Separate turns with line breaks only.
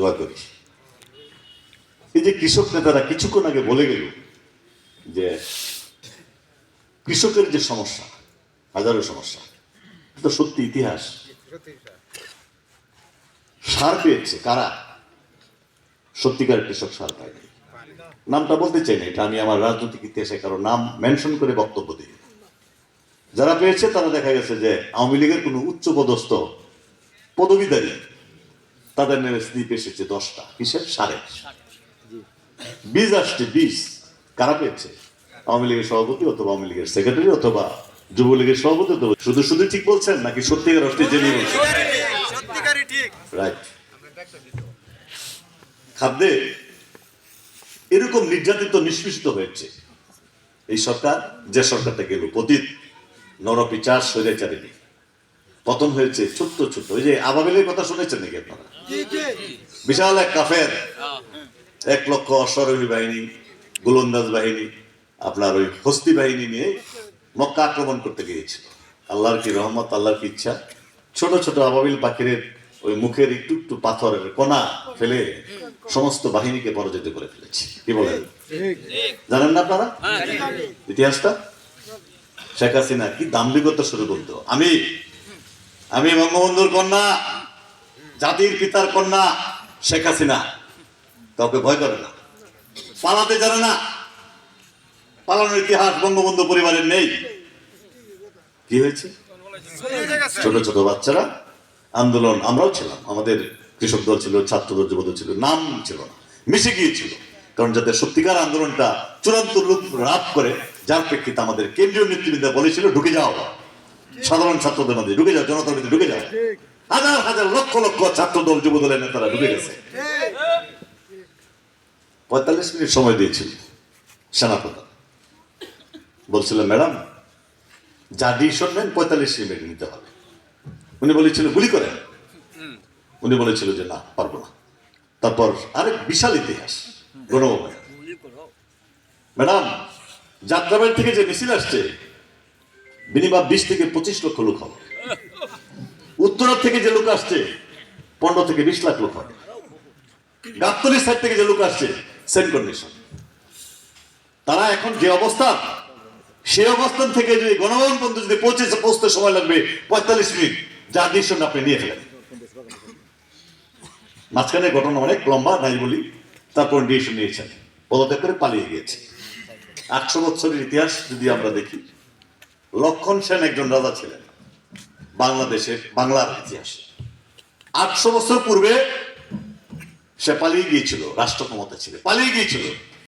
দোয়া করি এই যে কৃষক নেতারা কিছুক্ষণ আগে বলে গেল যে কৃষকের যে সমস্যা, হাজারো সমস্যা, এটা সত্যি ইতিহাস। সার পেয়েছে কারা? সত্যিকার কৃষক সার পায়নি নামটা বলতে চাই না, এটা আমি আমার রাজনৈতিক ইতিহাসে কারও নাম মেনশন করে বক্তব্য দিই যারা পেয়েছে তারা দেখা গেছে যে আওয়ামী লীগের কোনো উচ্চ পদস্থ পদবীধারী তাদের নেমে স্লিপ এসেছে দশটা। কিসের? সাড়ে। বীজ আসছে বীজ কারা পেয়েছে? আওয়ামী লীগের সভাপতি অথবা আওয়ামী লীগের সেক্রেটারি অথবা যুবলীগের সভাপতি অথবা শুধু শুধু ঠিক বলছেন নাকি সত্যিকার অর্থে জেনে বলছেন? রাইট খাদ্যে এরকম নির্যাতিত নিষ্পেষিত হয়েছে। এই সরকার যে সরকারটা গেল পতিত নরপিচার স্বৈরাচারিণী পতন হয়েছে ছোট্ট ছোট্ট। ওই যে আবাবিলের কথা শুনেছেন নাকি আপনারা? বিশাল এক কাফের। এক লক্ষ অশ্বারোহী বাহিনী গোলন্দাজ বাহিনী আপনার ওই হস্তি বাহিনী নিয়ে মক্কা আক্রমণ করতে গিয়েছিল। আল্লাহর কি রহমত আল্লাহর কি ইচ্ছা? ছোট ছোট আবাবিল পাখির ওই মুখের একটু একটু পাথরের কোনা ফেলে সমস্ত বাহিনীকে পরাজিত করে ফেলেছে। কি বলেন? জানেন না আপনারা? ইতিহাসটা? শেখ হাসিনা কি দাম্ভিকতা শুরু করতো আমি আমি বঙ্গবন্ধুর কন্যা, জাতির পিতার কন্যা শেখ হাসিনা। কাউকে ভয় করে না। পালাতে জানে না। পালানোর ইতিহাস বঙ্গবন্ধু পরিবারের নেই। কি হয়েছে? ছোট ছোট বাচ্চারা আন্দোলন, আমরাও ছিলাম। আমাদের কৃষক দল ছিল, ছাত্র দল যুব দল ছিল, নাম ছিল না। মিশে গিয়েছিল। কারণ যাতে সত্যিকার আন্দোলনটা চূড়ান্ত রূপ লাভ করে, যার প্রেক্ষিতে আমাদের কেন্দ্রীয় নেতৃবৃন্দ বলেছিল, ঢুকে যাও। সাধারণ ছাত্রদের মধ্যে ঢুকে যাও জনতার মধ্যে ঢুকে যাও হাজার হাজার লক্ষ লক্ষ ছাত্র দল যুব দলের নেতারা ঢুকে গেছে। পঁয়তাল্লিশ মিনিট সময় দিয়েছিল সেনাপ্রধান। বলছিল, ম্যাডাম, যা ডিসিশন নেন, পঁয়তাল্লিশ মিনিট নিতে হবে। উনি বলেছিল, গুলি করেন। উনি বলেছিল যে, না, পারব না। তারপর আরেক বিশাল ইতিহাস গণভবনে ম্যাডাম, যাত্রাবাড়ি থেকে যে মিছিল আসছে মিনিমাম বিশ থেকে পঁচিশ লক্ষ লোক হবে। উত্তরা থেকে যে লোক আসছে, পনেরো থেকে বিশ লাখ লোক হবে। গাবতলির সাইড থেকে যে লোক আসছে সেম কন্ডিশন তারা এখন যে অবস্থান সেই অবস্থান থেকে যদি গণভবন পর্যন্ত যদি পৌঁছেছে পৌঁছতে সময় লাগবে, পঁয়তাল্লিশ মিনিট যা ডিসিশন আপনি নিয়ে ফেলেন। মাঝখানে ঘটনা অনেক লম্বা, নাই বলি, তারপর ডিসিশন নিয়েছেন। পদত্যাগ করে পালিয়ে গিয়েছে। আটশো বছরের ইতিহাস যদি আমরা দেখি লক্ষণ সেন একজন রাজা ছিলেন। বাংলাদেশের বাংলার ইতিহাসে। আটশো বছর পূর্বে সে পালিয়ে গিয়েছিল রাষ্ট্র ক্ষমতা ছিল। পালিয়ে গিয়েছিল।